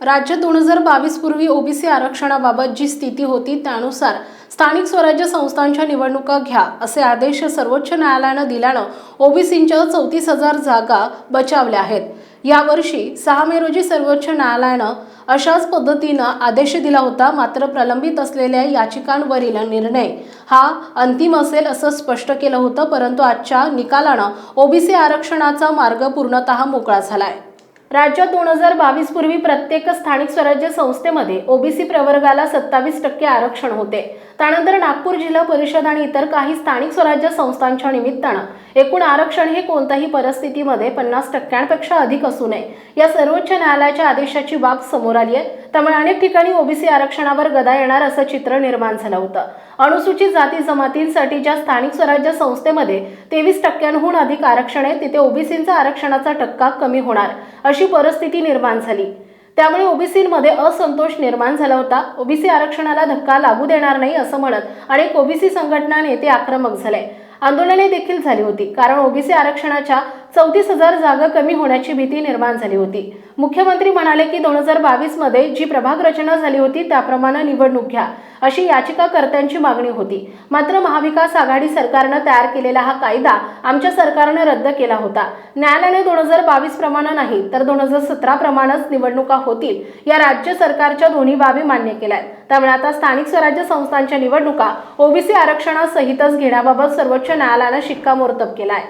राज्य दोन हजार बावीस पूर्वी ओबीसी आरक्षणाबाबत जी स्थिती होती त्यानुसार स्थानिक स्वराज्य संस्थांच्या निवडणुका घ्या असे आदेश सर्वोच्च न्यायालयानं दिल्यानं ओबीसींच्या चौतीस हजार जागा बचावल्या आहेत. यावर्षी सहा मे रोजी सर्वोच्च न्यायालयानं अशाच पद्धतीनं आदेश दिला होता मात्र प्रलंबित असलेल्या याचिकांवरील निर्णय हा अंतिम असेल असं स्पष्ट केलं होतं परंतु आजच्या निकालानं ओबीसी आरक्षणाचा मार्ग पूर्णतः मोकळा झालाय. राज्यात दोन हजार बावीस पूर्वी प्रत्येक स्थानिक स्वराज्य संस्थेमध्ये ओबीसी प्रवर्गाला सत्तावीस टक्के आरक्षण होते. त्यानंतर नागपूर जिल्हा परिषद आणि इतर काही स्थानिक स्वराज्य संस्थांच्या निमित्तानं एकूण आरक्षण हे कोणत्याही परिस्थितीमध्ये पन्नास टक्क्यांपेक्षा अधिक असू नये. या सर्वोच्च न्यायालयाच्या आदेशाची बाब समोर आली आहे. त्यामुळे अनेक ठिकाणी ओबीसी आरक्षणावर गदा येणार असं चित्र निर्माण झालं होतं. अनुसूचित जाती जमातींसाठी ज्या स्थानिक स्वराज्य संस्थेमध्ये तेवीस टक्क्यांहून अधिक आरक्षण आहे तिथे ओबीसींचा आरक्षणाचा टक्का कमी होणार अशी परिस्थिती निर्माण झाली. त्यामुळे ओबीसीमध्ये असंतोष निर्माण झाला होता. ओबीसी आरक्षणाला धक्का लागू देणार नाही असं म्हणत अनेक ओबीसी संघटना नेते आक्रमक झाले. आंदोलने देखील झाली होती. कारण ओबीसी आरक्षणाच्या चौतीस हजार जागा कमी होण्याची भीती निर्माण झाली होती. मुख्यमंत्री म्हणाले की दोन हजार बावीसमध्ये जी प्रभाग रचना झाली होती त्याप्रमाणे निवडणूक घ्या. अशी याचिकाकर्त्यांची मागणी होती. मात्र महाविकास आघाडी सरकारनं तयार केलेला हा कायदा आमच्या सरकारनं रद्द केला होता. न्यायालयाने दोन हजार बावीस प्रमाणे नाही तर दोन हजार सतरा प्रमाणेच निवडणुका होतील या राज्य सरकारच्या दोन्ही बाबी मान्य केल्या आहेत त्यामुळे आता स्थानिक स्वराज्य संस्थांच्या निवडणुका ओबीसी आरक्षणासहितच घेण्याबाबत सर्वोच्च न्यायालयानं शिक्कामोर्तब केला आहे